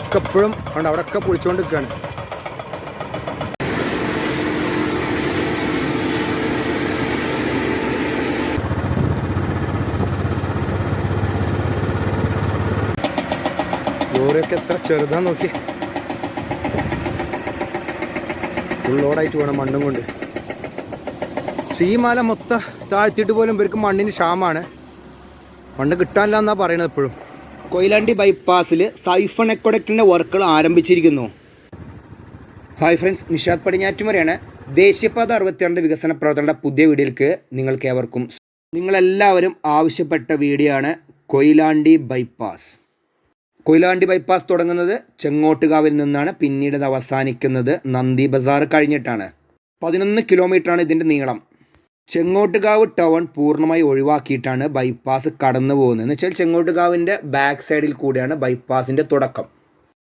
ഒക്കെ എപ്പോഴും അതുകൊണ്ട് അവിടെ ഒക്കെ പൊളിച്ചുകൊണ്ട് നിൽക്കുകയാണ് ലോറിയൊക്കെ എത്ര ചെറുതാ നോക്കി. ഫുൾ ലോഡായിട്ട് വേണം മണ്ണും കൊണ്ട്. പക്ഷേ ഈ മല മൊത്തം താഴ്ത്തിയിട്ട് പോലും ഇവർക്ക് മണ്ണിന് ക്ഷാമാണ് മണ്ണ് കിട്ടാനില്ല എന്നാ പറയണത് എപ്പോഴും. കൊയിലാണ്ടി ബൈപ്പാസിൽ സൈഫൺ എക്കോഡക്റ്റിന്റെ വർക്കുകൾ ആരംഭിച്ചിരിക്കുന്നു. ഹായ് ഫ്രണ്ട്സ് നിഷാദ് പടിഞ്ഞാറ്റുമുറയാണ് ദേശീയപാത അറുപത്തിരണ്ട് വികസന പ്രവർത്തനങ്ങളുടെ പുതിയ വീഡിയോയിലേക്ക് നിങ്ങൾക്ക് ഏവർക്കും നിങ്ങളെല്ലാവരും ആവശ്യപ്പെട്ട വീഡിയോ ആണ് കൊയിലാണ്ടി ബൈപ്പാസ്. കൊയിലാണ്ടി ബൈപ്പാസ് തുടങ്ങുന്നത് ചെങ്ങോട്ടുകാവിൽ നിന്നാണ് പിന്നീട് അവസാനിക്കുന്നത് നന്ദി ബസാർ കഴിഞ്ഞിട്ടാണ്. പതിനൊന്ന് കിലോമീറ്ററാണ് ഇതിന്റെ നീളം. ചെങ്ങോട്ടുകാവ് ടൗൺ പൂർണമായി ഒഴിവാക്കിയിട്ടാണ് ബൈപ്പാസ് കടന്നു പോകുന്നത്. എന്ന് വെച്ചാൽ ചെങ്ങോട്ടുകാവിന്റെ ബാക്ക് സൈഡിൽ കൂടിയാണ് ബൈപ്പാസിന്റെ തുടക്കം.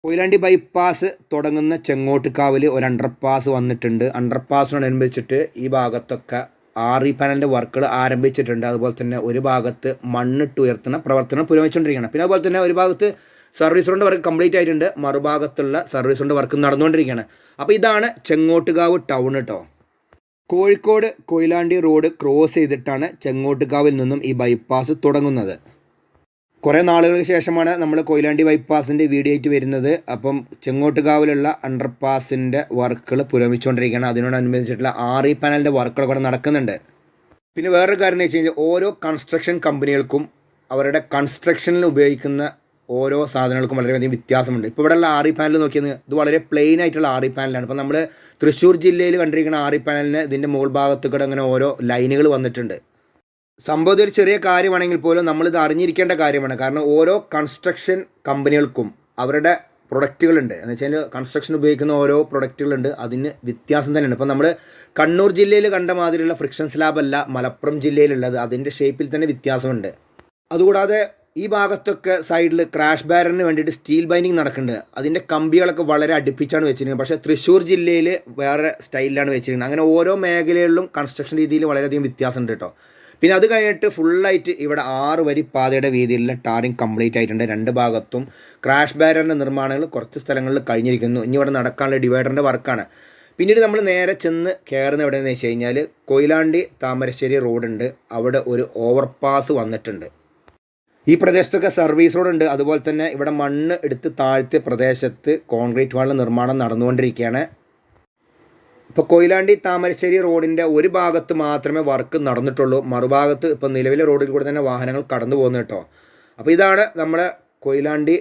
കൊയിലാണ്ടി ബൈപ്പാസ് തുടങ്ങുന്ന ചെങ്ങോട്ടുകാവിൽ ഒരു അണ്ടർപാസ് വന്നിട്ടുണ്ട്. അണ്ടർപാസിനോടനുബന്ധിച്ചിട്ട് ഈ ഭാഗത്തൊക്കെ ആറി പാനലിന്റെ വർക്കുകൾ ആരംഭിച്ചിട്ടുണ്ട്. അതുപോലെ തന്നെ ഒരു ഭാഗത്ത് മണ്ണിട്ട് ഉയർത്തുന്ന പ്രവർത്തനം പുരോഗമിച്ചുകൊണ്ടിരിക്കുകയാണ്. പിന്നെ അതുപോലെ തന്നെ ഒരു ഭാഗത്ത് സർവീസ് റോഡ് വർക്ക് കംപ്ലീറ്റ് ആയിട്ടുണ്ട്. മറുഭാഗത്തുള്ള സർവീസ് റോഡ് വർക്ക് നടന്നുകൊണ്ടിരിക്കുകയാണ്. അപ്പോൾ ഇതാണ് ചെങ്ങോട്ടുകാവ് ടൗൺ കേട്ടോ കോഴിക്കോട് കൊയിലാണ്ടി റോഡ് ക്രോസ് ചെയ്തിട്ടാണ് ചെങ്ങോട്ടുകാവിൽ നിന്നും ഈ ബൈപ്പാസ് തുടങ്ങുന്നത്. കുറേ നാളുകൾക്ക് ശേഷമാണ് നമ്മൾ കൊയിലാണ്ടി ബൈപ്പാസിന്റെ വീഡിയോ ആയിട്ട് വരുന്നത്. അപ്പം ചെങ്ങോട്ടുകാവിലുള്ള അണ്ടർപാസിന്റെ വർക്കുകൾ പുരോഗമിച്ചുകൊണ്ടിരിക്കുകയാണ്. അതിനോടനുബന്ധിച്ചിട്ടുള്ള ആർ ഇ പാനലിന്റെ വർക്കുകൾ കൂടെ നടക്കുന്നുണ്ട്. പിന്നെ വേറൊരു കാര്യം എന്ന് വെച്ച് കഴിഞ്ഞാൽ ഓരോ കൺസ്ട്രക്ഷൻ കമ്പനികൾക്കും അവരുടെ കൺസ്ട്രക്ഷനിൽ ഉപയോഗിക്കുന്ന ഓരോ സാധനങ്ങൾക്കും വളരെയധികം വ്യത്യാസമുണ്ട്. ഇപ്പോൾ ഇവിടെയുള്ള ആറി പാനൽ നോക്കിയത് ഇത് വളരെ പ്ലെയിൻ ആയിട്ടുള്ള ആറി പാനലാണ് ഇപ്പോൾ നമ്മൾ തൃശ്ശൂർ ജില്ലയിൽ കണ്ടിരിക്കുന്ന ആറി പാനലിന് ഇതിന്റെ മുകൾ ഭാഗത്തു കൂടെ അങ്ങനെ ഓരോ ലൈനുകൾ വന്നിട്ടുണ്ട്. സംഭവം ഒരു ചെറിയ കാര്യമാണെങ്കിൽ പോലും നമ്മളിത് അറിഞ്ഞിരിക്കേണ്ട കാര്യമാണ്. കാരണം ഓരോ കൺസ്ട്രക്ഷൻ കമ്പനികൾക്കും അവരുടെ പ്രൊഡക്റ്റുകളുണ്ട് എന്ന് വെച്ചാൽ കൺസ്ട്രക്ഷൻ ഉപയോഗിക്കുന്ന ഓരോ പ്രൊഡക്റ്റുകളുണ്ട് അതിന് വ്യത്യാസം തന്നെയാണ്. ഇപ്പം നമ്മൾ കണ്ണൂർ ജില്ലയിൽ കണ്ട മാതിരിയുള്ള ഫ്രിക്ഷൻ സ്ലാബ് അല്ല മലപ്പുറം ജില്ലയിലുള്ളത്. അതിന്റെ ഷേപ്പിൽ തന്നെ വ്യത്യാസമുണ്ട്. അതുകൂടാതെ ഈ ഭാഗത്തൊക്കെ സൈഡിൽ ക്രാഷ് ബാരറിന് വേണ്ടിയിട്ട് സ്റ്റീൽ ബൈൻഡിങ് നടക്കുന്നുണ്ട് അതിന്റെ കമ്പികളൊക്കെ വളരെ അടുപ്പിച്ചാണ് വെച്ചിരിക്കുന്നത്. പക്ഷേ തൃശ്ശൂർ ജില്ലയിൽ വേറെ സ്റ്റൈലിലാണ് വെച്ചിരിക്കുന്നത്. അങ്ങനെ ഓരോ മേഖലകളിലും കൺസ്ട്രക്ഷൻ രീതിയിൽ വളരെയധികം വ്യത്യാസമുണ്ട് കേട്ടോ. പിന്നെ അത് കഴിഞ്ഞിട്ട് ഫുള്ളായിട്ട് ഇവിടെ ആറ് വരി പാതയുടെ വീതിയിലുള്ള ടാറിങ് കംപ്ലീറ്റ് ആയിട്ടുണ്ട്. രണ്ട് ഭാഗത്തും ക്രാഷ് ബാരറിന്റെ നിർമ്മാണങ്ങൾ കുറച്ച് സ്ഥലങ്ങളിൽ കഴിഞ്ഞിരിക്കുന്നു. ഇനി ഇവിടെ നടക്കാനുള്ള ഡിവൈഡറിന്റെ വർക്കാണ്. പിന്നീട് നമ്മൾ നേരെ ചെന്ന് കയറുന്ന എവിടെയെന്ന് വെച്ച് കഴിഞ്ഞാൽ കൊയിലാണ്ടി താമരശ്ശേരി റോഡുണ്ട് അവിടെ ഒരു ഓവർപാസ് വന്നിട്ടുണ്ട്. ഈ പ്രദേശത്തൊക്കെ സർവീസ് റോഡ് ഉണ്ട്. അതുപോലെ തന്നെ ഇവിടെ മണ്ണ് എടുത്ത് താഴ്ത്തിയ പ്രദേശത്ത് കോൺക്രീറ്റ് വാളിന്റെ നിർമ്മാണം നടന്നുകൊണ്ടിരിക്കുകയാണ്. ഇപ്പോൾ കൊയിലാണ്ടി താമരശ്ശേരി റോഡിന്റെ ഒരു ഭാഗത്ത് മാത്രമേ വർക്ക് നടന്നിട്ടുള്ളൂ. മറുഭാഗത്ത് ഇപ്പോൾ നിലവിലെ റോഡിൽ കൂടെ തന്നെ വാഹനങ്ങൾ കടന്നു പോകുന്നു കേട്ടോ. അപ്പോൾ ഇതാണ് നമ്മുടെ കൊയിലാണ്ടി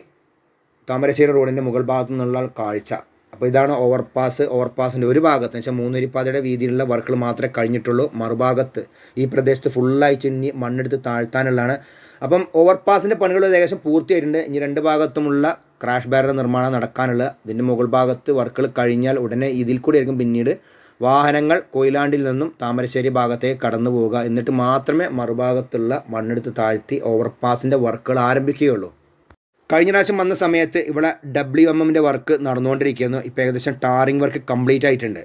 താമരശ്ശേരി റോഡിന്റെ മുകൾ ഭാഗത്തു നിന്നുള്ള കാഴ്ച. അപ്പോൾ ഇതാണ് ഓവർപാസ് ഓവർപാസിന്റെ ഒരു ഭാഗത്ത്. വെച്ചാൽ മൂന്നുരിപ്പാതയുടെ വീതിയിലുള്ള വർക്കുകൾ മാത്രമേ കഴിഞ്ഞിട്ടുള്ളൂ. മറുഭാഗത്ത് ഈ പ്രദേശത്ത് ഫുള്ളായി ചുന്നി മണ്ണെടുത്ത് താഴ്ത്താനുള്ളതാണ്. അപ്പം ഓവർപാസിന്റെ പണികൾ ഏകദേശം പൂർത്തിയായിട്ടുണ്ട്. ഇനി രണ്ട് ഭാഗത്തുമുള്ള ക്രാഷ് ബാരർ നിർമ്മാണം നടക്കാനുള്ള ഇതിന്റെ മുകൾ ഭാഗത്ത് വർക്കുകൾ കഴിഞ്ഞാൽ ഉടനെ ഇതിൽ കൂടി ആയിരിക്കും പിന്നീട് വാഹനങ്ങൾ കൊയിലാണ്ടിൽ നിന്നും താമരശ്ശേരി ഭാഗത്തേക്ക് കടന്നു പോവുക. എന്നിട്ട് മാത്രമേ മറുഭാഗത്തുള്ള മണ്ണെടുത്ത് താഴ്ത്തി ഓവർപാസിന്റെ വർക്കുകൾ ആരംഭിക്കുകയുള്ളൂ. കഴിഞ്ഞ പ്രാവശ്യം വന്ന സമയത്ത് ഇവിടെ ഡബ്ല്യു എം എമ്മിന്റെ വർക്ക് നടന്നുകൊണ്ടിരിക്കുന്നു. ഇപ്പോൾ ഏകദേശം ടാറിംഗ് വർക്ക് കംപ്ലീറ്റ് ആയിട്ടുണ്ട്.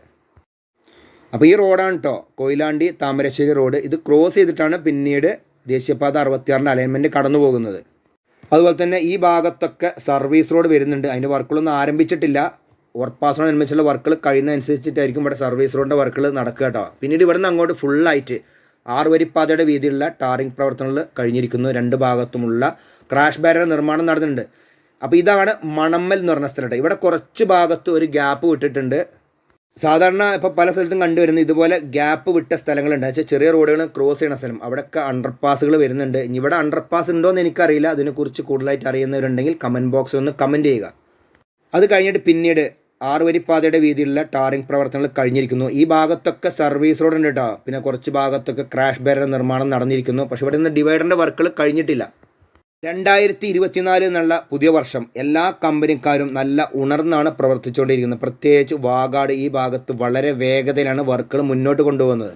അപ്പോൾ ഈ റോഡാണ് കേട്ടോ കൊയിലാണ്ടി താമരശ്ശേരി റോഡ് ഇത് ക്രോസ് ചെയ്തിട്ടാണ് പിന്നീട് ദേശീയപാത അറുപത്തിയാറിന്റെ അലൈൻമെന്റ് കടന്നു പോകുന്നത്. അതുപോലെ തന്നെ ഈ ഭാഗത്തൊക്കെ സർവീസ് റോഡ് വരുന്നുണ്ട്. അതിന്റെ വർക്കുകളൊന്നും ആരംഭിച്ചിട്ടില്ല. ഓവർപാസിനോടനുബന്ധിച്ചുള്ള വർക്കുകൾ കഴിയുന്നതനുസരിച്ചിട്ടായിരിക്കും ഇവിടെ സർവീസ് റോഡിന്റെ വർക്കുകൾ നടക്കുക കേട്ടോ പിന്നീട് ഇവിടെ നിന്ന് അങ്ങോട്ട് ഫുള്ളായിട്ട് ആറ് വരിപ്പാതയുടെ വീതിയിലുള്ള ടാറിംഗ് പ്രവർത്തനങ്ങൾ കഴിഞ്ഞിരിക്കുന്നു. രണ്ട് ഭാഗത്തുമുള്ള ക്രാഷ് ബാരർ നിർമ്മാണം നടന്നിട്ടുണ്ട്. അപ്പോൾ ഇതാണ് മണമ്മൽ എന്ന് പറഞ്ഞ സ്ഥലം. ഇവിടെ കുറച്ച് ഭാഗത്ത് ഒരു ഗ്യാപ്പ് വിട്ടിട്ടുണ്ട്. സാധാരണ ഇപ്പോൾ പല സ്ഥലത്തും കണ്ടുവരുന്നത് ഇതുപോലെ ഗ്യാപ്പ് വിട്ട സ്ഥലങ്ങളുണ്ട്. വെച്ചാൽ ചെറിയ റോഡുകൾ ക്രോസ് ചെയ്യുന്ന സ്ഥലം. അവിടെയൊക്കെ അണ്ടർപാസുകൾ വരുന്നുണ്ട്. ഇനി ഇവിടെ അണ്ടർപാസ് ഉണ്ടോ എന്ന് എനിക്കറിയില്ല. അതിനെക്കുറിച്ച് കൂടുതലായിട്ട് അറിയുന്നവരുണ്ടെങ്കിൽ കമന്റ് ബോക്സിൽ ഒന്ന് കമന്റ് ചെയ്യുക. അത് കഴിഞ്ഞിട്ട് പിന്നീട് ആറ് വരിപ്പാതയുടെ വീതിയിലുള്ള ടാറിംഗ് പ്രവർത്തനങ്ങൾ കഴിഞ്ഞിരിക്കുന്നു. ഈ ഭാഗത്തൊക്കെ സർവീസ് റോഡ് ഉണ്ട് കേട്ടോ പിന്നെ കുറച്ച് ഭാഗത്തൊക്കെ ക്രാഷ് ബാരർ നിർമ്മാണം നടന്നിരിക്കുന്നു. പക്ഷെ ഇവിടെ നിന്ന് ഡിവൈഡറിന്റെ വർക്കുകൾ കഴിഞ്ഞിട്ടില്ല. രണ്ടായിരത്തി ഇരുപത്തിനാല് എന്നുള്ള പുതിയ വർഷം എല്ലാ കമ്പനിക്കാരും നല്ല ഉണർന്നാണ് പ്രവർത്തിച്ചുകൊണ്ടിരിക്കുന്നത്. പ്രത്യേകിച്ച് വാഗാട് ഈ ഭാഗത്ത് വളരെ വേഗതയിലാണ് വർക്കുകൾ മുന്നോട്ട് കൊണ്ടുപോകുന്നത്.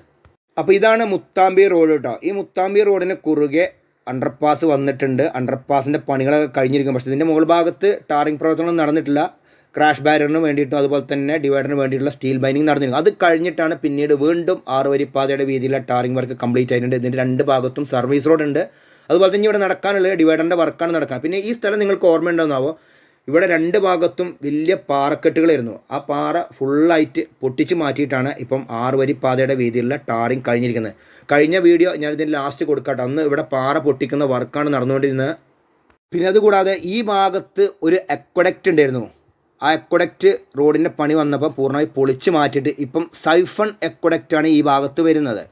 അപ്പോൾ ഇതാണ് മുത്താമ്പി റോഡ് കേട്ടോ ഈ മുത്താമ്പി റോഡിന് കുറുകെ അണ്ടർപാസ് വന്നിട്ടുണ്ട്. അണ്ടർപാസിന്റെ പണികളൊക്കെ കഴിഞ്ഞിരിക്കും പക്ഷേ ഇതിന്റെ മുകൾ ഭാഗത്ത് ടാറിംഗ് പ്രവർത്തനം നടന്നിട്ടില്ല. ക്രാഷ് ബാരിയറിന് വേണ്ടിയിട്ടും അതുപോലെ തന്നെ ഡിവൈഡറിന് വേണ്ടിയിട്ടുള്ള സ്റ്റീൽ ബൈനിങ് നടന്നിരുന്നു. അത് കഴിഞ്ഞിട്ടാണ് പിന്നീട് വീണ്ടും ആറ് വരിപ്പാതയുടെ വീതിയിലെ ടാറിംഗ് വർക്ക് കംപ്ലീറ്റ് ആയിട്ടുണ്ട്. ഇതിന്റെ രണ്ട് ഭാഗത്തും സർവീസ് റോഡ് ഉണ്ട്. അതുപോലെ തന്നെ ഇവിടെ നടക്കാനുള്ള ഡിവൈഡറിന്റെ വർക്കാണ് നടക്കുക പിന്നെ ഈ സ്ഥലം നിങ്ങൾക്ക് ഓർമ്മയുണ്ടെന്നാവോ ഇവിടെ രണ്ട് ഭാഗത്തും വലിയ പാറക്കെട്ടുകളായിരുന്നു ആ പാറ ഫുള്ളായിട്ട് പൊട്ടിച്ച് മാറ്റിയിട്ടാണ് ഇപ്പം ആറ് വരി പാതയുടെ വീതിയിലുള്ള ടാറിങ് കഴിഞ്ഞിരിക്കുന്നത്. കഴിഞ്ഞ വീഡിയോ ഞാൻ ലാസ്റ്റ് കൊടുക്കട്ടെ. അന്ന് ഇവിടെ പാറ പൊട്ടിക്കുന്ന വർക്കാണ് നടന്നുകൊണ്ടിരുന്നത്. പിന്നെ അതുകൂടാതെ ഈ ഭാഗത്ത് ഒരു അക്വഡക്റ്റ് ഉണ്ടായിരുന്നു. ആ എക്വഡക്റ്റ് റോഡിന്റെ പണി വന്നപ്പോൾ പൂർണമായി പൊളിച്ച് മാറ്റിയിട്ട് ഇപ്പം സൈഫൺ എക്വഡക്റ്റ് ആണ് ഈ ഭാഗത്ത് വരുന്നത്.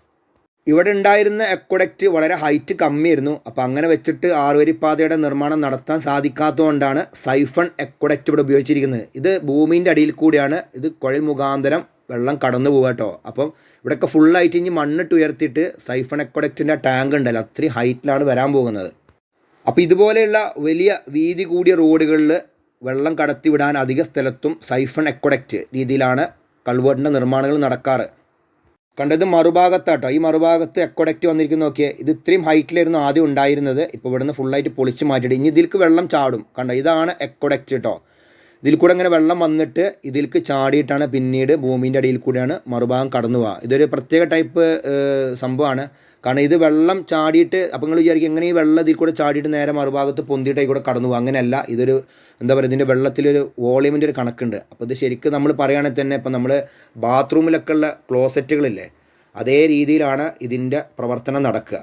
ഇവിടെ ഉണ്ടായിരുന്ന എക്വഡക്റ്റ് വളരെ ഹൈറ്റ് കമ്മിയായിരുന്നു. അപ്പോൾ അങ്ങനെ വെച്ചിട്ട് ആറുവരിപ്പാതയുടെ നിർമ്മാണം നടത്താൻ സാധിക്കാത്തതുകൊണ്ടാണ് സൈഫൺ എക്വഡക്റ്റ് ഇവിടെ ഉപയോഗിച്ചിരിക്കുന്നത്. ഇത് ഭൂമിന്റെ അടിയിൽ കൂടിയാണ്. ഇത് കുഴൽ മുഖാന്തരം വെള്ളം കടന്നു പോകുക കേട്ടോ. അപ്പം ഇവിടെയൊക്കെ ഫുള്ളായിട്ട് ഇനി മണ്ണിട്ട് ഉയർത്തിയിട്ട് സൈഫൺ എക്വഡക്റ്റിന്റെ ടാങ്ക് ഉണ്ടല്ലോ. അത്രയും ഹൈറ്റിലാണ് വരാൻ പോകുന്നത്. അപ്പോൾ ഇതുപോലെയുള്ള വലിയ വീതി കൂടിയ റോഡുകളിൽ വെള്ളം കടത്തിവിടാൻ അധിക സ്ഥലത്തും സൈഫൺ എക്വഡക്റ്റ് രീതിയിലാണ് കൾവേർട്ടിന്റെ നിർമ്മാണങ്ങൾ നടക്കാറ്. കണ്ടത് മറുഭാഗത്താട്ടോ. ഈ മറുഭാഗത്ത് എക്വഡക്റ്റ് വന്നിരിക്കുന്ന നോക്കിയേ. ഇത് ഇത്രയും ഹൈറ്റിലായിരുന്നു ആദ്യം ഉണ്ടായിരുന്നത്. ഇപ്പോൾ ഇവിടുന്ന് ഫുള്ളായിട്ട് പൊളിച്ച് മാറ്റിയിട്ട് ഇനി ഇതിൽക്ക് വെള്ളം ചാടും. കണ്ടോ? ഇതാണ് എക്വഡക്റ്റ് കേട്ടോ ഇതിൽ കൂടെ ഇങ്ങനെ വെള്ളം വന്നിട്ട് ഇതിൽക്ക് ചാടിയിട്ടാണ് പിന്നീട് ഭൂമിന്റെ അടിയിൽ കൂടെയാണ് മറുഭാഗം കടന്നു പോവുക ഇതൊരു പ്രത്യേക ടൈപ്പ് സംഭവമാണ്. കാരണം ഇത് വെള്ളം ചാടിയിട്ട് അപ്പോൾ നിങ്ങൾ വിചാരിക്കും എങ്ങനെ ഈ വെള്ളം ഇതിൽ കൂടെ ചാടിയിട്ട് നേരെ മറുഭാഗത്ത് പൊന്തിയിട്ട് കൂടെ കടന്നു പോകും. അങ്ങനെയല്ല ഇതൊരു എന്താ പറയുക ഇതിന്റെ വെള്ളത്തിലൊരു വോളിയമിന്റെ ഒരു കണക്കുണ്ട്. അപ്പോൾ ഇത് ശരിക്കും നമ്മൾ പറയുകയാണെങ്കിൽ തന്നെ ഇപ്പം നമ്മൾ ബാത്റൂമിലൊക്കെ ഉള്ള ക്ലോസറ്റുകളില്ലേ അതേ രീതിയിലാണ് ഇതിന്റെ പ്രവർത്തനം നടക്കുക.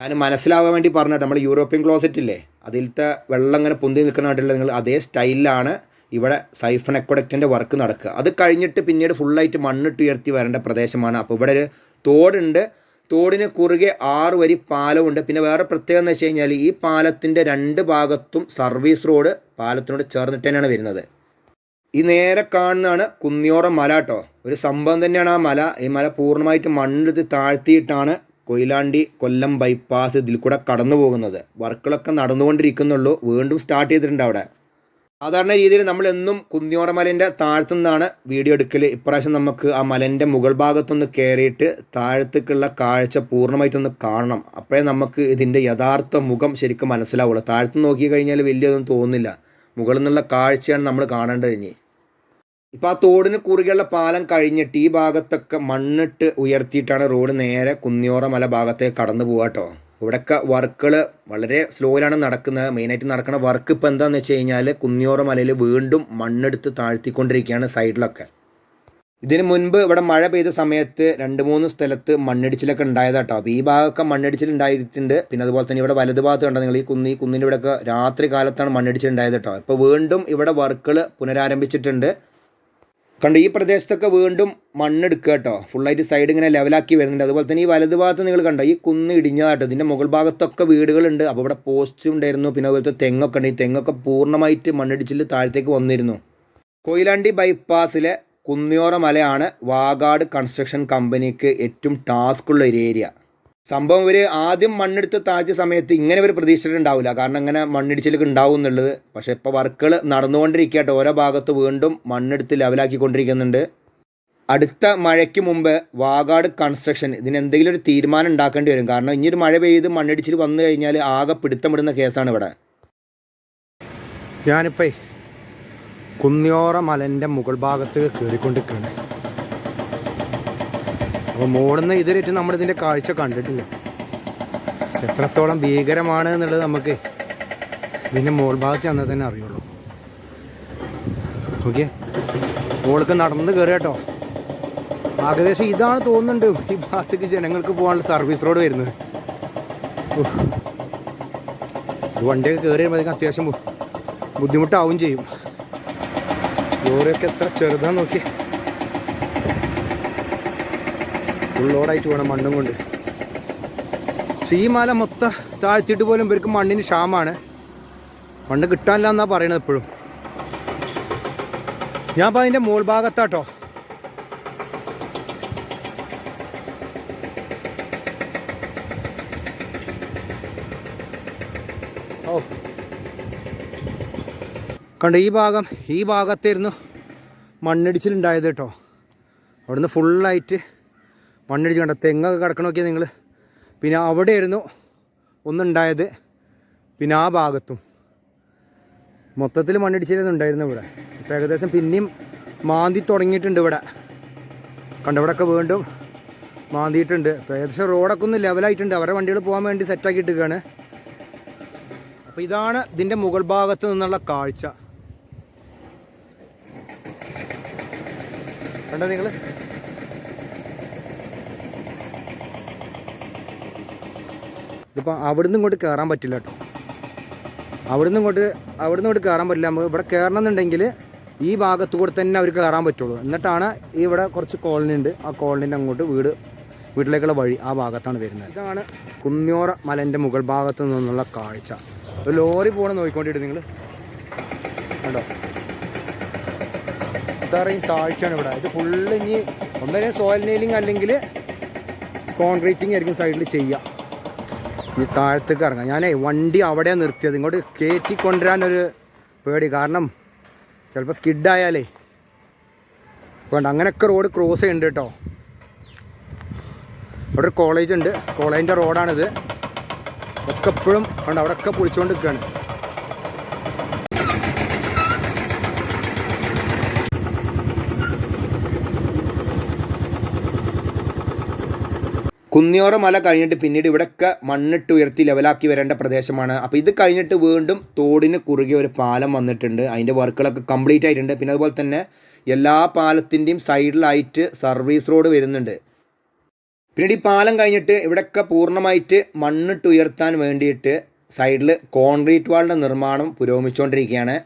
ഞാൻ മനസ്സിലാവാൻ വേണ്ടി പറഞ്ഞിട്ട് നമ്മൾ യൂറോപ്യൻ ക്ലോസറ്റ് ഇല്ലേ അതിലത്തെ വെള്ളം ഇങ്ങനെ പൊന്തി നിൽക്കുന്ന കണ്ടില്ല നിങ്ങൾ? അതേ സ്റ്റൈലിലാണ് ഇവിടെ സൈഫൺ എക്വഡക്റ്റിന്റെ വർക്ക് നടക്കുക. അത് കഴിഞ്ഞിട്ട് പിന്നീട് ഫുള്ളായിട്ട് മണ്ണിട്ട് ഉയർത്തി വരേണ്ട പ്രദേശമാണ്. അപ്പോൾ ഇവിടെ ഒരു തോടുണ്ട്. തോടിന് കുറുകെ ആറ് വരി പാലമുണ്ട്. പിന്നെ വേറെ പ്രത്യേകത എന്ന് വെച്ച് കഴിഞ്ഞാൽ ഈ പാലത്തിന്റെ രണ്ട് ഭാഗത്തും സർവീസ് റോഡ് പാലത്തിനോട് ചേർന്നിട്ട് തന്നെയാണ് വരുന്നത്. ഈ നേരെ കാണുന്നതാണ് കുന്നിയോറ മല കേട്ടോ. ഒരു സംഭവം തന്നെയാണ് ആ മല. ഈ മല പൂർണമായിട്ട് മണ്ണെടുത്ത് താഴ്ത്തിയിട്ടാണ് കൊയിലാണ്ടി കൊല്ലം ബൈപ്പാസ് ഇതിൽ കൂടെ കടന്നു പോകുന്നത് വർക്കുകളൊക്കെ നടന്നുകൊണ്ടിരിക്കുന്നുള്ളൂ. വീണ്ടും സ്റ്റാർട്ട് ചെയ്തിട്ടുണ്ട് അവിടെ. സാധാരണ രീതിയിൽ നമ്മൾ എന്നും കുന്നിയോറ മലേന്റെ താഴത്തു നിന്നാണ് വീഡിയോ എടുക്കൽ ഇപ്രാവശ്യം നമുക്ക് ആ മലന്റെ മുകൾ ഭാഗത്തൊന്ന് കയറിയിട്ട് താഴത്തേക്കുള്ള കാഴ്ച പൂർണമായിട്ടൊന്ന് കാണണം. അപ്പോഴേ നമുക്ക് ഇതിന്റെ യഥാർത്ഥ മുഖം ശരിക്കും മനസ്സിലാവുള്ളൂ. താഴത്ത് നോക്കി കഴിഞ്ഞാൽ വലിയതൊന്നും തോന്നുന്നില്ല. മുകളിൽ നിന്നുള്ള കാഴ്ചയാണ് നമ്മൾ കാണേണ്ടത് ഇനി. ഇപ്പം ആ തോടിന് കുറുകെയുള്ള പാലം കഴിഞ്ഞിട്ട് ഈ ഭാഗത്തൊക്കെ മണ്ണിട്ട് ഉയർത്തിയിട്ടാണ് റോഡ് നേരെ കുന്നിയോറ മല ഭാഗത്തേക്ക് കടന്നു പോവാട്ടോ ഇവിടെയൊക്കെ വർക്കുകൾ വളരെ സ്ലോയിലാണ് നടക്കുന്നത്. മെയിനായിട്ട് നടക്കുന്ന വർക്ക് ഇപ്പോൾ എന്താണെന്ന് വെച്ച് കഴിഞ്ഞാൽ കുന്നിയോറ മലയിൽ വീണ്ടും മണ്ണെടുത്ത് താഴ്ത്തിക്കൊണ്ടിരിക്കുകയാണ് സൈഡിലൊക്കെ ഇതിന് മുൻപ് ഇവിടെ മഴ പെയ്ത സമയത്ത് രണ്ട് മൂന്ന് സ്ഥലത്ത് മണ്ണിടിച്ചിലൊക്കെ ഉണ്ടായതാട്ടോ. അപ്പോൾ ഈ ഭാഗമൊക്കെ മണ്ണിടിച്ചിൽ ഉണ്ടായിട്ടുണ്ട്. പിന്നെ അതുപോലെ തന്നെ ഇവിടെ വലത് ഭാഗത്ത് കണ്ടോ നിങ്ങൾ ഈ കുന്നി കുന്നിന്റെ ഇവിടെയൊക്കെ രാത്രി കാലത്താണ് മണ്ണിടിച്ചിൽ ഉണ്ടായത് കേട്ടോ. ഇപ്പോൾ വീണ്ടും ഇവിടെ വർക്കുകൾ പുനരാരംഭിച്ചിട്ടുണ്ട്. കണ്ട് ഈ പ്രദേശത്തൊക്കെ വീണ്ടും മണ്ണെടുക്കുക കേട്ടോ. ഫുള്ളായിട്ട് സൈഡ് ഇങ്ങനെ ലെവലാക്കി വരുന്നുണ്ട്. അതുപോലെ തന്നെ ഈ വലത് ഭാഗത്ത് നിങ്ങൾ കണ്ടോ ഈ കുന്ന് ഇടിഞ്ഞതാട്ടോ. ഇതിന്റെ മുകൾ ഭാഗത്തൊക്കെ വീടുകളുണ്ട്. അപ്പോൾ ഇവിടെ പോസ്റ്റ് ഉണ്ടായിരുന്നു. പിന്നെ അതുപോലത്തെ തെങ്ങൊക്കെ ഉണ്ട്. ഈ തെങ്ങൊക്കെ പൂർണമായിട്ട് മണ്ണിടിച്ചിൽ താഴത്തേക്ക് വന്നിരുന്നു. കൊയിലാണ്ടി ബൈപ്പാസിലെ കുന്നിയോറ മലയാണ് വാഗാട് കൺസ്ട്രക്ഷൻ കമ്പനിക്ക് ഏറ്റവും ടാസ്ക് ഉള്ള ഒരു ഏരിയ സംഭവം ഇവർ ആദ്യം മണ്ണെടുത്ത് താഴ്ച സമയത്ത് ഇങ്ങനെ ഇവർ പ്രതീക്ഷിച്ചിട്ടുണ്ടാവില്ല. കാരണം ഇങ്ങനെ മണ്ണിടിച്ചിലൊക്കെ ഉണ്ടാവും എന്നുള്ളത്. പക്ഷേ ഇപ്പോൾ വർക്കുകൾ നടന്നുകൊണ്ടിരിക്കട്ടെ ഓരോ ഭാഗത്ത് വീണ്ടും മണ്ണെടുത്ത് ലെവലാക്കിക്കൊണ്ടിരിക്കുന്നുണ്ട്. അടുത്ത മഴയ്ക്ക് മുമ്പ് വാഗാട് കൺസ്ട്രക്ഷൻ ഇതിന് എന്തെങ്കിലും ഒരു തീരുമാനം ഉണ്ടാക്കേണ്ടി വരും. കാരണം ഇനിയൊരു മഴ പെയ്ത് മണ്ണിടിച്ചിൽ വന്നു കഴിഞ്ഞാൽ ആകെ പിടുത്തമിടുന്ന കേസാണ് ഇവിടെ. ഞാനിപ്പോൾ കുന്നിയോറ മലന്റെ മുകൾ ഭാഗത്ത് കയറിക്കൊണ്ടിരിക്കുകയാണ്. അപ്പോൾ മോടുന്ന ഇതുവരെയായിട്ട് നമ്മളിതിന്റെ കാഴ്ച കണ്ടിട്ടില്ല. എത്രത്തോളം ഭീകരമാണ് എന്നുള്ളത് നമുക്ക് ഇതിന്റെ മോൾ ഭാഗത്ത് ചെന്നാൽ തന്നെ അറിയുള്ളൂ. ഓക്കെ മോൾക്ക് നടന്ന് കയറി കേട്ടോ. ഏകദേശം ഇതാണ് തോന്നുന്നുണ്ട് ഈ ഭാഗത്തേക്ക് ജനങ്ങൾക്ക് പോകാനുള്ള സർവീസ് റോഡ് വരുന്നത്. വണ്ടിയൊക്കെ കയറി വരുമ്പോഴത്തേക്കും അത്യാവശ്യം ബുദ്ധിമുട്ടാവും ചെയ്യും. ലോറിയൊക്കെ എത്ര ചെറുതാന്ന് നോക്കി ഫുൾ ലോഡായിട്ട് വേണം മണ്ണും കൊണ്ട്. പക്ഷേ മൊത്തം താഴ്ത്തിയിട്ട് പോലും ഇവർക്ക് മണ്ണിന് ക്ഷാമാണ്. മണ്ണ് കിട്ടാനില്ല എന്നാ പറയണത് എപ്പോഴും. ഞാൻ അപ്പോൾ അതിന്റെ മോൾ ഭാഗത്താട്ടോ. ഓ കണ്ട ഈ ഭാഗം ഈ ഭാഗത്തായിരുന്നു മണ്ണിടിച്ചിലുണ്ടായത് കേട്ടോ. അവിടുന്ന് ഫുള്ളായിട്ട് മണ്ണിടിച്ച് കണ്ട? തെങ്ങൊക്കെ കിടക്കണ നോക്കിയാൽ നിങ്ങൾ പിന്നെ അവിടെയായിരുന്നു ഒന്നുണ്ടായത്. പിന്നെ ആ ഭാഗത്തും. മൊത്തത്തിൽ മണ്ണിടിച്ചിരുന്നു ഉണ്ടായിരുന്നു ഇവിടെ. ഇപ്പം ഏകദേശം പിന്നെയും മാന്തി തുടങ്ങിയിട്ടുണ്ട് ഇവിടെ. കണ്ട ഇവിടെയൊക്കെ വീണ്ടും മാന്തിയിട്ടുണ്ട്. ഇപ്പം ഏകദേശം റോഡൊക്കെ ഒന്ന് ലെവലായിട്ടുണ്ട്. അവരുടെ വണ്ടികൾ പോകാൻ വേണ്ടി സെറ്റാക്കിയിട്ടിരിക്കുകയാണ് അപ്പോൾ ഇതാണ് ഇതിന്റെ മുകൾ ഭാഗത്ത് നിന്നുള്ള കാഴ്ച. കണ്ടോ നിങ്ങൾ ഇതിപ്പോൾ അവിടുന്ന് ഇങ്ങോട്ട് കയറാൻ പറ്റില്ല കേട്ടോ. അവിടുന്ന് ഇങ്ങോട്ട് അവിടുന്ന് ഇങ്ങോട്ട് കയറാൻ പറ്റില്ല. നമുക്ക് ഇവിടെ കയറണം എന്നുണ്ടെങ്കിൽ ഈ ഭാഗത്ത് കൂടെ തന്നെ അവർക്ക് കയറാൻ പറ്റുള്ളൂ. എന്നിട്ടാണ് ഇവിടെ കുറച്ച് കോളനി ഉണ്ട്. ആ കോളനിന്റെ അങ്ങോട്ട് വീട് വീട്ടിലേക്കുള്ള വഴി ആ ഭാഗത്താണ് വരുന്നത്. ഇതാണ് കുന്നിയോറ മലന്റെ മുകൾ ഭാഗത്ത് നിന്നുള്ള കാഴ്ച. ഒരു ലോറി പോകണം നോക്കിക്കൊണ്ടിട്ട് നിങ്ങൾ കണ്ടോ? ഇത്രയും താഴ്ചയാണ് ഇവിടെ. ഇത് ഫുള്ള് ഇനി ഒന്നേ സോയിൽ നെയിലിംഗ് അല്ലെങ്കിൽ കോൺക്രീറ്റിംഗ് ആയിരിക്കും സൈഡിൽ ചെയ്യുക. ഇനി താഴത്തേക്ക് ഇറങ്ങാം. ഞാനേ വണ്ടി അവിടെ നിർത്തിയത്. ഇങ്ങോട്ട് കയറ്റി കൊണ്ടുവരാനൊരു പേടി. കാരണം ചിലപ്പോൾ സ്കിഡായാലേ വേണ്ട അങ്ങനെയൊക്കെ റോഡ് ക്രോസ് ചെയ്യുന്നുണ്ട് കേട്ടോ. അവിടെ ഒരു കോളേജ് ഉണ്ട്. കോളേജിന്റെ റോഡാണിത് ഒക്കെ എപ്പോഴും വേണ്ട അവിടെയൊക്കെ പൊളിച്ചുകൊണ്ട് നിൽക്കുകയാണ് കുന്നിയോറ മല കഴിഞ്ഞിട്ട് പിന്നീട് ഇവിടെയൊക്കെ മണ്ണിട്ട് ഉയർത്തി ലെവലാക്കി വരേണ്ട പ്രദേശമാണ്. അപ്പോൾ ഇത് കഴിഞ്ഞിട്ട് വീണ്ടും തോടിന് കുറുകെ ഒരു പാലം വന്നിട്ടുണ്ട്. അതിന്റെ വർക്കുകളൊക്കെ കംപ്ലീറ്റ് ആയിട്ടുണ്ട്. പിന്നെ അതുപോലെ തന്നെ എല്ലാ പാലത്തിന്റെയും സൈഡിലായിട്ട് സർവീസ് റോഡ് വരുന്നുണ്ട്. പിന്നീട് ഈ പാലം കഴിഞ്ഞിട്ട് ഇവിടെയൊക്കെ പൂർണമായിട്ട് മണ്ണിട്ട് ഉയർത്താൻ വേണ്ടിയിട്ട് സൈഡിൽ കോൺക്രീറ്റ് വാളിന്റെ നിർമ്മാണം പുരോഗമിച്ചുകൊണ്ടിരിക്കുകയാണ്.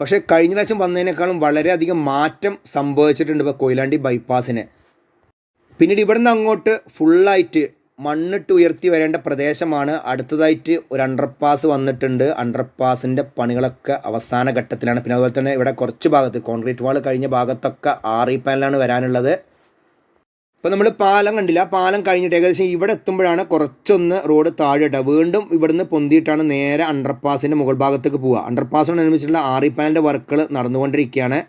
പക്ഷേ കഴിഞ്ഞ പ്രാവശ്യം വന്നതിനേക്കാളും വളരെയധികം മാറ്റം സംഭവിച്ചിട്ടുണ്ട് ഇപ്പോൾ കൊയിലാണ്ടി ബൈപ്പാസിന് പിന്നീട് ഇവിടുന്ന് അങ്ങോട്ട് ഫുള്ളായിട്ട് മണ്ണിട്ട് ഉയർത്തി വരേണ്ട പ്രദേശമാണ്. അടുത്തതായിട്ട് ഒരു അണ്ടർപാസ് വന്നിട്ടുണ്ട്. അണ്ടർപാസിന്റെ പണികളൊക്കെ അവസാന ഘട്ടത്തിലാണ്. പിന്നെ അതുപോലെ തന്നെ ഇവിടെ കുറച്ച് ഭാഗത്ത് കോൺക്രീറ്റ് വാൾ കഴിഞ്ഞ ഭാഗത്തൊക്കെ ആറി പാനലാണ് വരാനുള്ളത്. ഇപ്പോൾ നമ്മൾ പാലം കണ്ടില്ല. പാലം കഴിഞ്ഞിട്ട് ഏകദേശം ഇവിടെ എത്തുമ്പോഴാണ് കുറച്ചൊന്ന് റോഡ് താഴെ ഇടുക. വീണ്ടും ഇവിടുന്ന് പൊന്തിയിട്ടാണ് നേരെ അണ്ടർപാസിന്റെ മുകൾ ഭാഗത്തേക്ക് പോവുക. അണ്ടർപാസിനനുസരിച്ചുള്ള ആറി പാനലിന്റെ വർക്കുകൾ നടന്നുകൊണ്ടിരിക്കുകയാണ്.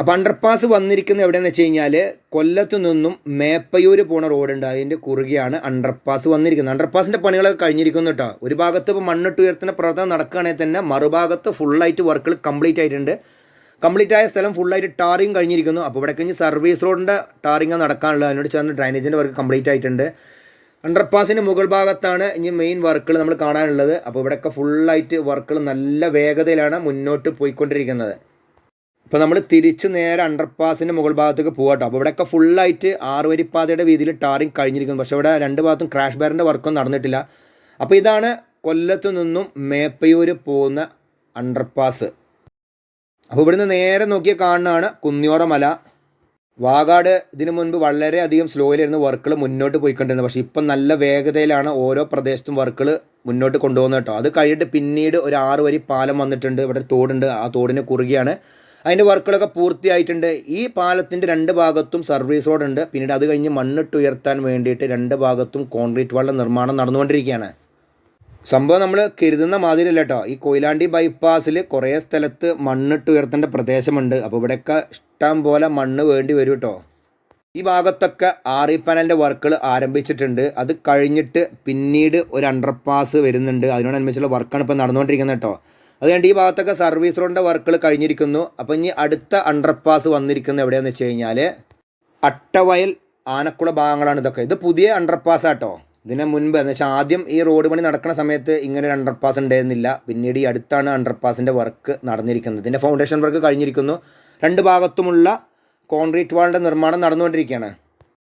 അപ്പോൾ അണ്ടർപാസ് വന്നിരിക്കുന്നത് എവിടെയെന്ന് വെച്ച് കഴിഞ്ഞാൽ കൊല്ലത്ത് നിന്നും മേപ്പയൂർ പോണ റോഡുണ്ട്. അതിന്റെ കുറുകെയാണ് അണ്ടർപാസ് വന്നിരിക്കുന്നത്. അണ്ടർപാസിന്റെ പണികളൊക്കെ കഴിഞ്ഞിരിക്കുന്നു കേട്ടോ ഒരു ഭാഗത്ത് ഇപ്പോൾ മണ്ണിട്ട് ഉയർത്തുന്ന പ്രവർത്തനം നടക്കുകയാണെങ്കിൽ തന്നെ മറുഭാഗത്ത് ഫുള്ളായിട്ട് വർക്കുകൾ കംപ്ലീറ്റ് ആയിട്ടുണ്ട്. കംപ്ലീറ്റ് ആയ സ്ഥലം ഫുള്ളായിട്ട് ടാറിങ് കഴിഞ്ഞിരിക്കുന്നു. അപ്പോൾ ഇവിടെ കഴിഞ്ഞ് സർവീസ് റോഡിന്റെ ടാറിങ് നടക്കാനുള്ളത്. അതിനോട് ചേർന്ന് ഡ്രൈനേജിന്റെ വർക്ക് കംപ്ലീറ്റ് ആയിട്ടുണ്ട്. അണ്ടർപാസിന്റെ മുകൾ ഭാഗത്താണ് ഇനി മെയിൻ വർക്കുകൾ നമ്മൾ കാണാനുള്ളത്. അപ്പോൾ ഇവിടെയൊക്കെ ഫുള്ളായിട്ട് വർക്കുകൾ നല്ല വേഗതയിലാണ് മുന്നോട്ട് പോയിക്കൊണ്ടിരിക്കുന്നത്. ഇപ്പോൾ നമ്മൾ തിരിച്ച് നേരെ അണ്ടർപാസിന്റെ മുകൾ ഭാഗത്തേക്ക് പോകട്ടോ അപ്പോൾ ഇവിടെയൊക്കെ ഫുള്ളായിട്ട് ആറ് വരിപ്പാതയുടെ വീതിയിൽ ടാറിങ് കഴിഞ്ഞിരിക്കുന്നു. പക്ഷേ ഇവിടെ രണ്ട് ഭാഗത്തും ക്രാഷ് ബാറിന്റെ വർക്കൊന്നും നടന്നിട്ടില്ല. അപ്പോൾ ഇതാണ് കൊല്ലത്തു നിന്നും മേപ്പയൂർ പോകുന്ന അണ്ടർപാസ് അപ്പോൾ ഇവിടുന്ന് നേരെ നോക്കിയ കാണുന്നതാണ് കുന്നിയോറ മല വാഗാട് ഇതിനു മുൻപ് വളരെയധികം സ്ലോയിലായിരുന്നു വർക്കുകൾ മുന്നോട്ട് പോയിക്കൊണ്ടിരുന്നത്. പക്ഷേ ഇപ്പം നല്ല വേഗതയിലാണ് ഓരോ പ്രദേശത്തും വർക്കുകൾ മുന്നോട്ട് കൊണ്ടുപോകുന്നത് കേട്ടോ. അത് കഴിഞ്ഞിട്ട് പിന്നീട് ഒരു ആറ് വരി പാലം വന്നിട്ടുണ്ട്. ഇവിടെ തോടുണ്ട്. ആ തോടിനെ കുറുകിയാണ് അതിന്റെ വർക്കുകളൊക്കെ പൂർത്തിയായിട്ടുണ്ട്. ഈ പാലത്തിന്റെ രണ്ട് ഭാഗത്തും സർവീസ് റോഡ് ഉണ്ട്. പിന്നീട് അത് കഴിഞ്ഞ് മണ്ണിട്ട് ഉയർത്താൻ വേണ്ടിയിട്ട് രണ്ട് ഭാഗത്തും കോൺക്രീറ്റ് വള്ള നിർമ്മാണം നടന്നുകൊണ്ടിരിക്കുകയാണ്. സംഭവം നമ്മൾ കരുതുന്ന മാതിരി അല്ല കേട്ടോ. ഈ കൊയിലാണ്ടി ബൈപ്പാസിൽ കുറേ സ്ഥലത്ത് മണ്ണിട്ട് ഉയർത്തേണ്ട പ്രദേശമുണ്ട്. അപ്പോൾ ഇവിടെയൊക്കെ ഇഷ്ടം പോലെ മണ്ണ് വേണ്ടി വരും കേട്ടോ. ഈ ഭാഗത്തൊക്കെ ആറി പാനലിന്റെ വർക്കുകൾ ആരംഭിച്ചിട്ടുണ്ട്. അത് കഴിഞ്ഞിട്ട് പിന്നീട് ഒരു അണ്ടർപാസ് വരുന്നുണ്ട്. അതിനോടനുബന്ധിച്ചുള്ള വർക്കാണ് ഇപ്പോൾ നടന്നുകൊണ്ടിരിക്കുന്നത് കേട്ടോ. അത് കഴിഞ്ഞിട്ട് ഈ ഭാഗത്തൊക്കെ സർവീസ് റോഡിന്റെ വർക്കുകൾ കഴിഞ്ഞിരിക്കുന്നു. അപ്പോൾ ഇനി അടുത്ത അണ്ടർപാസ് വന്നിരിക്കുന്നത് എവിടെയാണെന്ന് വെച്ച് കഴിഞ്ഞാൽ അട്ടവയൽ ആനക്കുള ഭാഗങ്ങളാണ് ഇതൊക്കെ. ഇത് പുതിയ അണ്ടർപാസ് ആട്ടോ. ഇതിന് മുൻപ് എന്ന് വെച്ചാൽ ആദ്യം ഈ റോഡ് പണി നടക്കുന്ന സമയത്ത് ഇങ്ങനെ ഒരു അണ്ടർപാസ് ഉണ്ടായിരുന്നില്ല. പിന്നീട് ഈ അടുത്താണ് അണ്ടർപാസിന്റെ വർക്ക് നടന്നിരിക്കുന്നത്. ഇതിന്റെ ഫൗണ്ടേഷൻ വർക്ക് കഴിഞ്ഞിരിക്കുന്നു. രണ്ട് ഭാഗത്തുമുള്ള കോൺക്രീറ്റ് വാളിന്റെ നിർമ്മാണം നടന്നുകൊണ്ടിരിക്കുകയാണ്.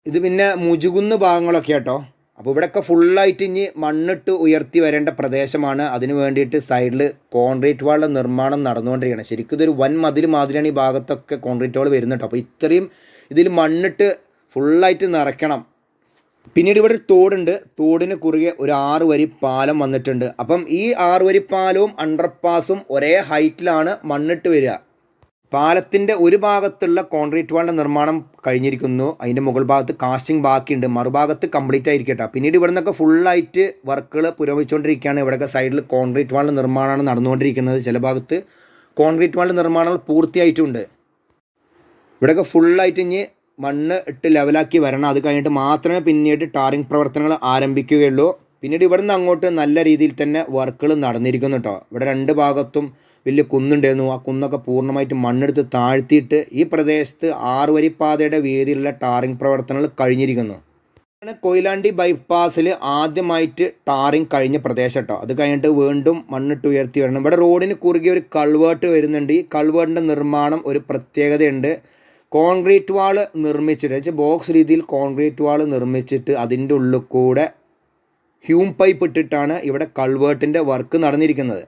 ഇത് പിന്നെ മുജുകുന്ന് ഭാഗങ്ങളൊക്കെ കേട്ടോ അപ്പോൾ ഇവിടെയൊക്കെ ഫുള്ളായിട്ട് ഇനി മണ്ണിട്ട് ഉയർത്തി വരേണ്ട പ്രദേശമാണ്. അതിന് വേണ്ടിയിട്ട് സൈഡിൽ കോൺക്രീറ്റ് വാളിന്റെ നിർമ്മാണം നടന്നുകൊണ്ടിരിക്കുകയാണ്. ശരിക്കും ഇതൊരു വൻ മതിൽ മാതിരിയാണ് ഈ ഭാഗത്തൊക്കെ കോൺക്രീറ്റ് വാൾ വരുന്നത് അപ്പോൾ ഇത്രയും ഇതിൽ മണ്ണിട്ട് ഫുള്ളായിട്ട് നിറയ്ക്കണം. പിന്നീട് ഇവിടെ ഒരു തോടുണ്ട്. തോടിന് കുറുകെ ഒരു ആറ് വരി പാലം വന്നിട്ടുണ്ട്. അപ്പം ഈ ആറ് വരി പാലവും അണ്ടർപാസും ഒരേ ഹൈറ്റിലാണ് മണ്ണിട്ട് വരിക. പാലത്തിന്റെ ഒരു ഭാഗത്തുള്ള കോൺക്രീറ്റ് വാളിന്റെ നിർമ്മാണം കഴിഞ്ഞിരിക്കുന്നു. അതിന്റെ മുകൾ ഭാഗത്ത് കാസ്റ്റിംഗ് ബാക്കിയുണ്ട്. മറുഭാഗത്ത് കംപ്ലീറ്റ് ആയിരിക്കട്ടെ. പിന്നീട് ഇവിടെ നിന്നൊക്കെ ഫുള്ളായിട്ട് വർക്കുകൾ പുരോഗമിച്ചുകൊണ്ടിരിക്കുകയാണ്. ഇവിടെയൊക്കെ സൈഡിൽ കോൺക്രീറ്റ് വാളിന്റെ നിർമ്മാണമാണ് നടന്നുകൊണ്ടിരിക്കുന്നത്. ചില ഭാഗത്ത് കോൺക്രീറ്റ് വാളിന്റെ നിർമ്മാണങ്ങൾ പൂർത്തിയായിട്ടുണ്ട്. ഇവിടെയൊക്കെ ഫുള്ളായിട്ട് ഇനി മണ്ണ് ഇട്ട് ലെവലാക്കി വരണം. അത് കഴിഞ്ഞിട്ട് മാത്രമേ പിന്നീട് ടാറിംഗ് പ്രവർത്തനങ്ങൾ ആരംഭിക്കുകയുള്ളൂ. പിന്നീട് ഇവിടെ നിന്ന് അങ്ങോട്ട് നല്ല രീതിയിൽ തന്നെ വർക്കുകൾ നടന്നിരിക്കുന്നു കേട്ടോ. ഇവിടെ രണ്ട് ഭാഗത്തും വലിയ കുന്നുണ്ടായിരുന്നു. ആ കുന്നൊക്കെ പൂർണമായിട്ട് മണ്ണെടുത്ത് താഴ്ത്തിയിട്ട് ഈ പ്രദേശത്ത് ആറ് വരി പാതയുടെ വീതിയിലുള്ള ടാറിംഗ് പ്രവർത്തനങ്ങൾ കഴിഞ്ഞിരിക്കുന്നു. കൊയിലാണ്ടി ബൈപ്പാസിൽ ആദ്യമായിട്ട് ടാറിങ് കഴിഞ്ഞ പ്രദേശം കേട്ടോ അത് കഴിഞ്ഞിട്ട് വീണ്ടും മണ്ണിട്ട് ഉയർത്തി വരണം. ഇവിടെ റോഡിന് കുറുകെ ഒരു കൾവേർട്ട് വരുന്നുണ്ട്. ഈ കൾവേർട്ടിന്റെ നിർമ്മാണം ഒരു പ്രത്യേകതയുണ്ട്. കോൺക്രീറ്റ് വാൾ നിർമ്മിച്ചിട്ട് വെച്ചാൽ ബോക്സ് രീതിയിൽ കോൺക്രീറ്റ് വാൾ നിർമ്മിച്ചിട്ട് അതിന്റെ ഉള്ളിൽ കൂടെ ഹ്യൂം പൈപ്പ് ഇട്ടിട്ടാണ് ഇവിടെ കൾവേർട്ടിന്റെ വർക്ക് നടന്നിരിക്കുന്നത്.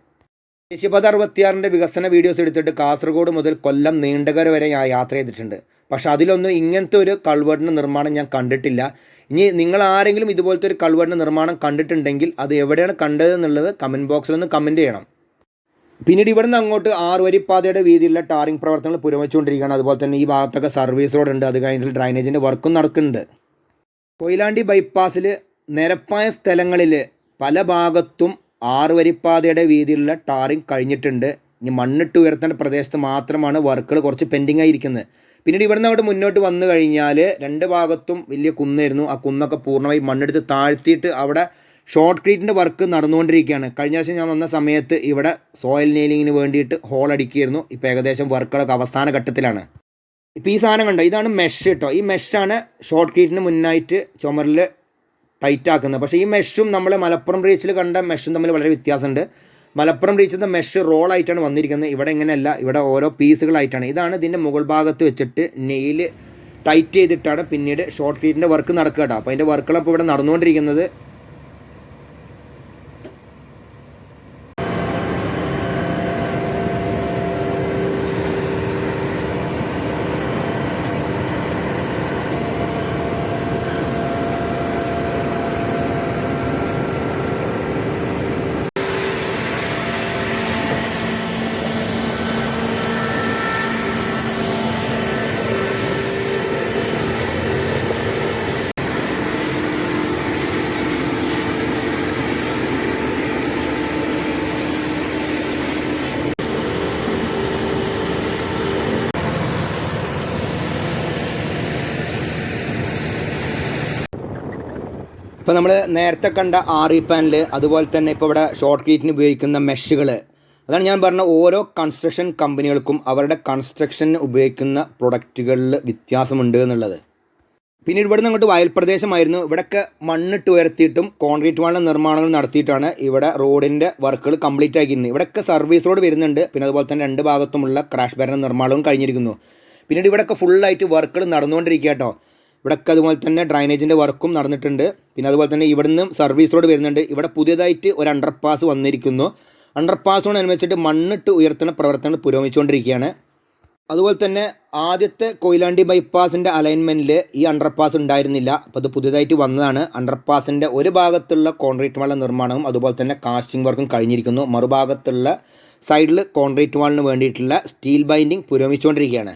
ദേശീയപാത അറുപത്തിയാറിന്റെ വികസന വീഡിയോസ് എടുത്തിട്ട് കാസർഗോഡ് മുതൽ കൊല്ലം നീണ്ടകര വരെ ഞാൻ യാത്ര ചെയ്തിട്ടുണ്ട്. പക്ഷേ അതിലൊന്നും ഇങ്ങനത്തെ ഒരു കൾവേർഡിന്റെ നിർമ്മാണം ഞാൻ കണ്ടിട്ടില്ല. ഇനി നിങ്ങൾ ആരെങ്കിലും ഇതുപോലത്തെ ഒരു കൾവേർഡിന്റെ നിർമ്മാണം കണ്ടിട്ടുണ്ടെങ്കിൽ അത് എവിടെയാണ് കണ്ടത് എന്നുള്ളത് കമന്റ് ബോക്സിൽ ഒന്ന് കമന്റ് ചെയ്യണം. പിന്നീട് ഇവിടുന്ന് അങ്ങോട്ട് ആറ് വരിപ്പാതയുടെ വീതിയിലുള്ള ടാറിംഗ് പ്രവർത്തനങ്ങൾ പുരമിച്ചുകൊണ്ടിരിക്കുകയാണ് അതുപോലെ തന്നെ ഈ ഭാഗത്തൊക്കെ സർവീസ് റോഡ് ഉണ്ട്. അത് കഴിഞ്ഞിട്ട് ഡ്രൈനേജിന്റെ വർക്കും നടക്കുന്നുണ്ട്. കൊയിലാണ്ടി ബൈപ്പാസിൽ നിരപ്പായ സ്ഥലങ്ങളിൽ പല ഭാഗത്തും ആറ് വരിപ്പാതയുടെ വീതിയിലുള്ള ടാറിങ് കഴിഞ്ഞിട്ടുണ്ട്. ഇനി മണ്ണിട്ട് ഉയർത്തേണ്ട പ്രദേശത്ത് മാത്രമാണ് വർക്കുകൾ കുറച്ച് പെൻഡിങ് ആയിരിക്കുന്നത്. പിന്നീട് ഇവിടുന്ന് അങ്ങോട്ട് മുന്നോട്ട് വന്നു കഴിഞ്ഞാൽ രണ്ട് ഭാഗത്തും വലിയ കുന്നായിരുന്നു. ആ കുന്നൊക്കെ പൂർണമായി മണ്ണെടുത്ത് താഴ്ത്തിയിട്ട് അവിടെ ഷോർട്ട് ക്രീറ്റിന്റെ വർക്ക് നടന്നുകൊണ്ടിരിക്കുകയാണ്. കഴിഞ്ഞ പ്രാവശ്യം ഞാൻ വന്ന സമയത്ത് ഇവിടെ സോയിൽ നെയിലിങ്ങിന് വേണ്ടിയിട്ട് ഹോൾ അടിക്കുകയായിരുന്നു. ഇപ്പോൾ ഏകദേശം വർക്കുകളൊക്കെ അവസാന ഘട്ടത്തിലാണ്. ഇപ്പോൾ ഈ സാധനം കണ്ടോ? ഇതാണ് മെഷ് കേട്ടോ ഈ മെഷാണ് ഷോർട്ട് ക്രീറ്റിന് മുന്നായിട്ട് ചുമരിൽ ടൈറ്റ് ആക്കുന്നത് പക്ഷേ ഈ മെഷും നമ്മൾ മലപ്പുറം റീച്ചിൽ കണ്ട മെഷും തമ്മിൽ വളരെ വ്യത്യാസമുണ്ട്. മലപ്പുറം റീച്ചിന്റെ മെഷ് റോളായിട്ടാണ് വന്നിരിക്കുന്നത്. ഇവിടെ ഇങ്ങനെയല്ല. ഇവിടെ ഓരോ പീസുകളായിട്ടാണ് ഇതാണ് ഇതിന്റെ മുകൾ ഭാഗത്ത് വെച്ചിട്ട് നെയിൽ ടൈറ്റ് ചെയ്തിട്ടാണ് പിന്നീട് ഷോർട്ട് ക്രീറ്റിന്റെ വർക്ക് നടക്കുക കേട്ടോ. അപ്പോൾ അതിന്റെ വർക്കുകളപ്പോൾ ഇവിടെ നടന്നുകൊണ്ടിരിക്കുന്നത്. ഇപ്പോൾ നമ്മൾ നേരത്തെ കണ്ട ആർ ഇ പാനൽ അതുപോലെ തന്നെ ഇപ്പോൾ ഇവിടെ ഷോർട്ട് ക്രീറ്റിന് ഉപയോഗിക്കുന്ന മെഷുകൾ അതാണ് ഞാൻ പറഞ്ഞ ഓരോ കൺസ്ട്രക്ഷൻ കമ്പനികൾക്കും അവരുടെ കൺസ്ട്രക്ഷന് ഉപയോഗിക്കുന്ന പ്രൊഡക്റ്റുകളിൽ വ്യത്യാസമുണ്ട് എന്നുള്ളത്. പിന്നീട് ഇവിടുന്ന് അങ്ങോട്ട് വയൽ പ്രദേശമായിരുന്നു ഇവിടെയൊക്കെ മണ്ണിട്ട് ഉയർത്തിയിട്ടും കോൺക്രീറ്റ് വാളിന്റെ നിർമ്മാണങ്ങൾ നടത്തിയിട്ടാണ് ഇവിടെ റോഡിന്റെ വർക്കുകൾ കംപ്ലീറ്റ് ആക്കിയിരുന്നത്. ഇവിടെയൊക്കെ സർവീസ് റോഡ് വരുന്നുണ്ട്. പിന്നെ അതുപോലെ തന്നെ രണ്ട് ഭാഗത്തുമുള്ള ക്രാഷ് ബാരന്റെ നിർമ്മാണവും കഴിഞ്ഞിരിക്കുന്നു. പിന്നീട് ഇവിടെയൊക്കെ ഫുള്ളായിട്ട് വർക്കുകൾ നടന്നുകൊണ്ടിരിക്കുക കേട്ടോ ഇവിടെയൊക്കെ അതുപോലെ തന്നെ ഡ്രൈനേജിന്റെ വർക്കും നടന്നിട്ടുണ്ട്. പിന്നെ അതുപോലെ തന്നെ ഇവിടുന്ന് സർവീസ് റോഡ് വരുന്നുണ്ട്. ഇവിടെ പുതിയതായിട്ട് ഒരു അണ്ടർപാസ് വന്നിരിക്കുന്നു. അണ്ടർപാസിനോടനുബന്ധിച്ചിട്ട് മണ്ണിട്ട് ഉയർത്തുന്ന പ്രവർത്തനങ്ങൾ പുരോഗമിച്ചുകൊണ്ടിരിക്കുകയാണ്. അതുപോലെ തന്നെ ആദ്യത്തെ കൊയിലാണ്ടി ബൈപ്പാസിന്റെ അലൈൻമെന്റിൽ ഈ അണ്ടർപാസ് ഉണ്ടായിരുന്നില്ല. അപ്പോൾ അത് പുതിയതായിട്ട് വന്നതാണ്. അണ്ടർപാസിന്റെ ഒരു ഭാഗത്തുള്ള കോൺക്രീറ്റ് വാളിന്റെ നിർമ്മാണവും അതുപോലെ തന്നെ കാസ്റ്റിംഗ് വർക്കും കഴിഞ്ഞിരിക്കുന്നു. മറുഭാഗത്തുള്ള സൈഡിൽ കോൺക്രീറ്റ് വാളിന് വേണ്ടിയിട്ടുള്ള സ്റ്റീൽ ബൈൻഡിങ് പുരോഗമിച്ചുകൊണ്ടിരിക്കുകയാണ്.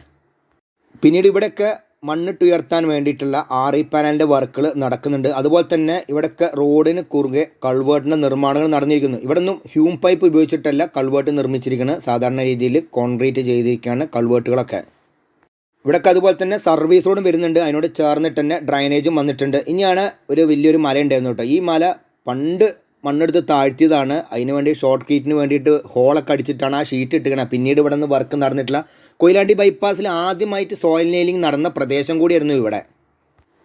പിന്നീട് ഇവിടെയൊക്കെ മണ്ണിട്ടുയർത്താൻ വേണ്ടിയിട്ടുള്ള ആർ ഇ പാനലിന്റെ വർക്കുകൾ നടക്കുന്നുണ്ട്. അതുപോലെ തന്നെ ഇവിടെയൊക്കെ റോഡിന് കുറുകെ കൾവേർട്ടിന്റെ നിർമ്മാണങ്ങൾ നടന്നിരിക്കുന്നു. ഇവിടെ നിന്നും ഹ്യൂം പൈപ്പ് ഉപയോഗിച്ചിട്ടല്ല കൾവേർട്ട് നിർമ്മിച്ചിരിക്കുന്നത്. സാധാരണ രീതിയിൽ കോൺക്രീറ്റ് ചെയ്തിരിക്കുകയാണ് കൾവേർട്ടുകളൊക്കെ. ഇവിടെയൊക്കെ അതുപോലെ തന്നെ സർവീസ് റോഡും വരുന്നുണ്ട്. അതിനോട് ചേർന്നിട്ട് തന്നെ ഡ്രൈനേജും വന്നിട്ടുണ്ട്. ഇനിയാണ് ഒരു വലിയൊരു മല ഉണ്ടായിരുന്നു കേട്ടോ. ഈ മല പണ്ട് മണ്ണെടുത്ത് താഴ്ത്തിയതാണ്. അതിന് വേണ്ടി ഷോർട്ട് കീറ്റിന് വേണ്ടിയിട്ട് ഹോളൊക്കെ അടിച്ചിട്ടാണ് ആ ഷീറ്റ് ഇട്ടുകണത് പിന്നീട് ഇവിടെ നിന്ന് വർക്ക് നടന്നിട്ടില്ല. കൊയിലാണ്ടി ബൈപ്പാസിൽ ആദ്യമായിട്ട് സോയിൽ നെയിലിംഗ് നടന്ന പ്രദേശം കൂടിയായിരുന്നു ഇവിടെ.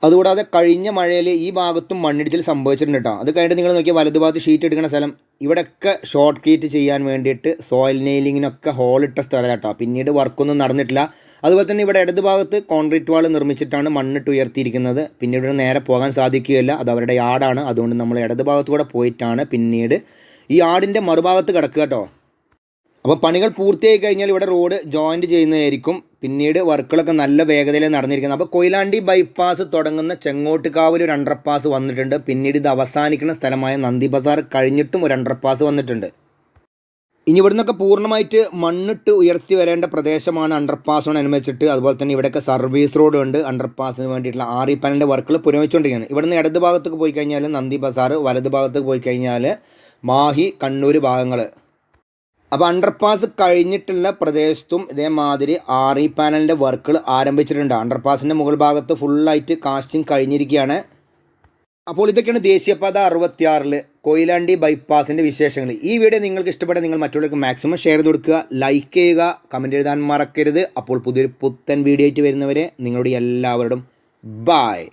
അതുകൂടാതെ കഴിഞ്ഞ മഴയിൽ ഈ ഭാഗത്തും മണ്ണിടിച്ചിൽ സംഭവിച്ചിട്ടുണ്ട് കേട്ടോ അത് കഴിഞ്ഞിട്ട് നിങ്ങൾ നോക്കിയാൽ വലതുഭാഗത്ത് ഷീറ്റ് എടുക്കുന്ന സ്ഥലം. ഇവിടെയൊക്കെ ഷോർട്ട് കീറ്റ് ചെയ്യാൻ വേണ്ടിയിട്ട് സോയിൽ നെയിലിങ്ങിനൊക്കെ ഹോളിട്ട സ്ഥലം കേട്ടോ പിന്നീട് വർക്കൊന്നും നടന്നിട്ടില്ല. അതുപോലെ തന്നെ ഇവിടെ ഇടത് ഭാഗത്ത് കോൺക്രീറ്റ് വാൾ നിർമ്മിച്ചിട്ടാണ് മണ്ണിട്ട് ഉയർത്തിയിരിക്കുന്നത്. പിന്നീട് ഇവിടെ നേരെ പോകാൻ സാധിക്കുകയില്ല. അത് അവരുടെ യാർഡാണ് അതുകൊണ്ട് നമ്മൾ ഇടത് ഭാഗത്ത് കൂടെ പോയിട്ടാണ് പിന്നീട് ഈ ആടിന്റെ മറുഭാഗത്ത് കിടക്കുക കേട്ടോ അപ്പോൾ പണികൾ പൂർത്തിയായി കഴിഞ്ഞാൽ ഇവിടെ റോഡ് ജോയിന്റ് ചെയ്യുന്നതായിരിക്കും. പിന്നീട് വർക്കുകളൊക്കെ നല്ല വേഗതയിൽ നടന്നിരിക്കുന്നത് അപ്പോൾ കൊയിലാണ്ടി ബൈപ്പാസ് തുടങ്ങുന്ന ചെങ്ങോട്ടുകാവിൽ ഒരു അണ്ടർപാസ് വന്നിട്ടുണ്ട്. പിന്നീട് ഇത് അവസാനിക്കുന്ന സ്ഥലമായ നന്ദി ബസാർ കഴിഞ്ഞിട്ടും ഒരു അണ്ടർപാസ് വന്നിട്ടുണ്ട്. ഇനി ഇവിടുന്നൊക്കെ പൂർണമായിട്ട് മണ്ണിട്ട് ഉയർത്തി വരേണ്ട പ്രദേശമാണ് അണ്ടർപാസിനോടനുബന്ധിച്ചിട്ട് അതുപോലെ തന്നെ ഇവിടെയൊക്കെ സർവീസ് റോഡ് ഉണ്ട്. അണ്ടർപാസിന് വേണ്ടിയിട്ടുള്ള ആറി പാനലിന്റെ വർക്കുകൾ പുരോഗമിച്ചുകൊണ്ടിരിക്കുകയാണ് ഇവിടുന്ന് ഇടത് ഭാഗത്തേക്ക് പോയി കഴിഞ്ഞാൽ നന്ദി ബസാർ വലത് ഭാഗത്തേക്ക് പോയി കഴിഞ്ഞാൽ മാഹി കണ്ണൂർ ഭാഗങ്ങൾ അപ്പോൾ അണ്ടർപാസ് കഴിഞ്ഞിട്ടുള്ള പ്രദേശത്തും ഇതേമാതിരി ആർ ഇ പാനലിന്റെ വർക്കുകൾ ആരംഭിച്ചിട്ടുണ്ട്. അണ്ടർപാസിന്റെ മുകൾ ഭാഗത്ത് ഫുള്ളായിട്ട് കാസ്റ്റിംഗ് കഴിഞ്ഞിരിക്കുകയാണ്. അപ്പോൾ ഇതൊക്കെയാണ് ദേശീയപാത അറുപത്തിയാറിൽ കൊയിലാണ്ടി ബൈപ്പാസിന്റെ വിശേഷങ്ങൾ. ഈ വീഡിയോ നിങ്ങൾക്ക് ഇഷ്ടപ്പെട്ട നിങ്ങൾ മറ്റുള്ളവർക്ക് മാക്സിമം ഷെയർ ചെയ്ത് കൊടുക്കുക ലൈക്ക് ചെയ്യുക കമന്റ് എഴുതാൻ മറക്കരുത്. അപ്പോൾ പുതിയൊരു പുത്തൻ വീഡിയോ ആയിട്ട് വരുന്നവരെ നിങ്ങളുടെ എല്ലാവരോടും ബായ്